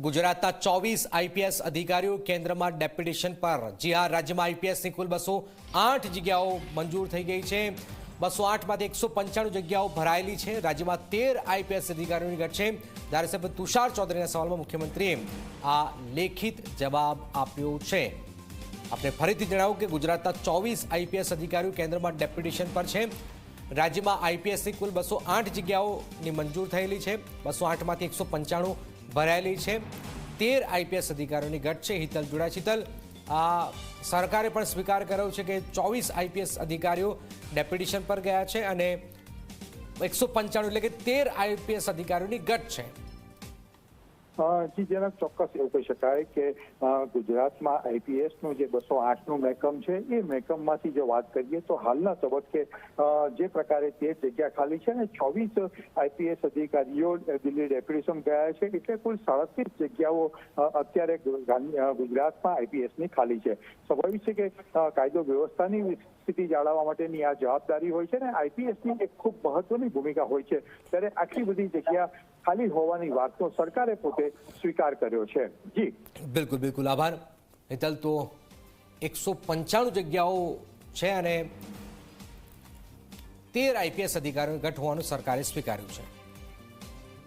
ગુજરાતના ચોવીસ આઈપીએસ અધિકારીઓ કેન્દ્રમાં ડેપ્યુટેશન પર. જી હા, રાજ્યમાં આઈપીએસની કુલ બસો આઠ જગ્યાઓ મંજૂર થઈ ગઈ છે. બસો આઠમાંથી એકસો પંચાણું જગ્યાઓ ભરાયેલી છે. રાજ્યમાં તેર આઈપીએસ અધિકારીઓની ઘટ છે. ધારાસભ્ય તુષાર ચૌધરીના સવાલમાં મુખ્યમંત્રીએ આ લેખિત જવાબ આપ્યો છે. આપણે ફરીથી જણાવું કે ગુજરાતના ચોવીસ આઈપીએસ અધિકારીઓ કેન્દ્રમાં ડેપ્યુટેશન પર છે. રાજ્યમાં આઈપીએસની કુલ બસો આઠ જગ્યાઓની મંજૂર થયેલી છે. બસો આઠમાંથી એકસો પંચાણું ભરાયેલી છે. તેર આઈપીએસ અધિકારીઓની ઘટ છે. હિતલ જોડાચિતલ આ સરકારે પણ સ્વીકાર કર્યો છે કે ચોવીસ આઈપીએસ અધિકારીઓ ડેપ્યુટેશન પર ગયા છે અને એકસો પંચાણું એટલે કે તેર આઈપીએસ અધિકારીઓની ઘટ છે. જી જેના ચોક્કસ એવું કહી શકાય કે ગુજરાતમાં આઈપીએસનું જે બસો આઠનું મહેકમ છે, એ મહેકમમાંથી જો વાત કરીએ તો હાલના તબક્કે જે પ્રકારે તે જગ્યા ખાલી છે ને ચોવીસ આઈપીએસ અધિકારીઓ દિલ્હી ડેપ્યુટેશન ગયા છે, એટલે કુલ સાડત્રીસ જગ્યાઓ અત્યારે ગુજરાતમાં આઈપીએસની ખાલી છે. સ્વાભાવિક છે કે કાયદો વ્યવસ્થાની સ્થિતિ જાળવવા માટેની આ જવાબદારી હોય છે ને આઈપીએસની એક ખૂબ મહત્વની ભૂમિકા હોય છે. ત્યારે આટલી બધી જગ્યા ખાલી હોવાની વાતનો સરકારે પોતે સ્વીકાર કર્યો છે. જી. બિલકુલ બિલકુલ. આભાર. હેતલ, તો એકસો પંચાણું જગ્યાઓ છે અને તેર આઈપીએસ અધિકારીઓ ઘટ હોવાનું સરકારે સ્વીકાર્યું છે.